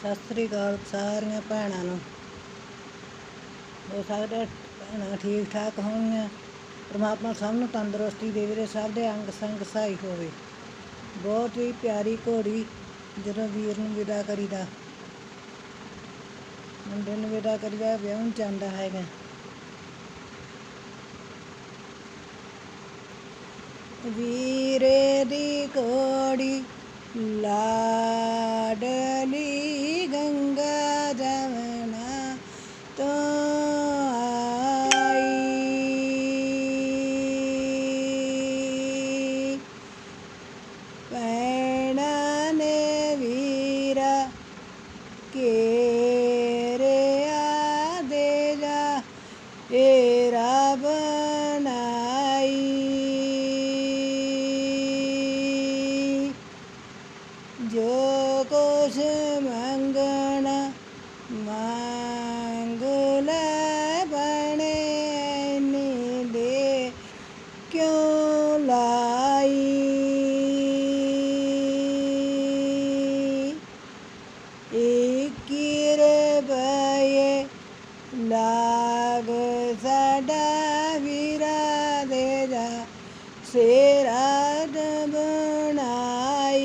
ਸਤਿ ਸ੍ਰੀ ਅਕਾਲ ਸਾਰੀਆਂ ਭੈਣਾਂ ਨੂੰ। ਹੋ ਸਕਦਾ ਭੈਣਾਂ ਠੀਕ ਠਾਕ ਹੋਣਗੀਆਂ। ਪਰਮਾਤਮਾ ਸਭ ਨੂੰ ਤੰਦਰੁਸਤੀ ਦੇਵੇ ਤੇ ਸਭ ਦੇ ਅੰਗ ਸੰਗ ਸਹਾਈ ਹੋਵੇ। ਬਹੁਤ ਹੀ ਪਿਆਰੀ ਘੋੜੀ ਜਦੋਂ ਵੀਰ ਨੂੰ ਵਿਦਾ ਕਰੀਦਾ। ਮੁੰਡੇ ਨੂੰ ਵਿਦਾ ਕਰੀਦਾ ਵਿਆਹਣ ਜਾਂਦਾ ਹੈਗਾ। ਵੀਰੇ ਦੀ ਘੋੜੀ ਲਾ ਪੈਣਾ ਨੇ ਵੀਰਾ ਕੇਰਿਆ ਦੇ ਜਾ ਏਰਾ ਬਣਾਈ ਜੋ ਕੁਛ ਮੰਗਣਾ ਸੇਰਾ ਬਣਾਈ।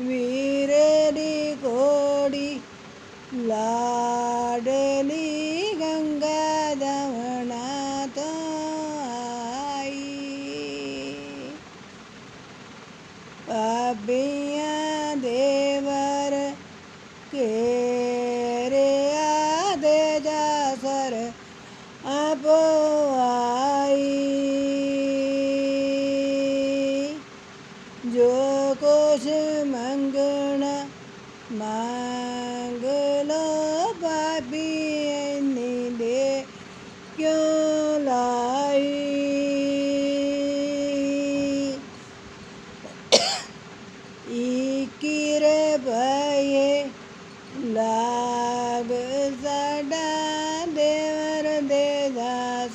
ਵੀਰੇ ਦੀ ਕੋੜੀ ਲਾਡਲੀ ਗੰਗਾ ਜਮਨਾ ਤਾਈ ਆਈ। ਪਾਬੀਆਂ ਇਕਿਰ ਭਏ ਲਾਗ ਸਾਡਾ ਦੇਵਰ ਦੇ ਜਾ